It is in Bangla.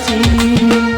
বাঁচি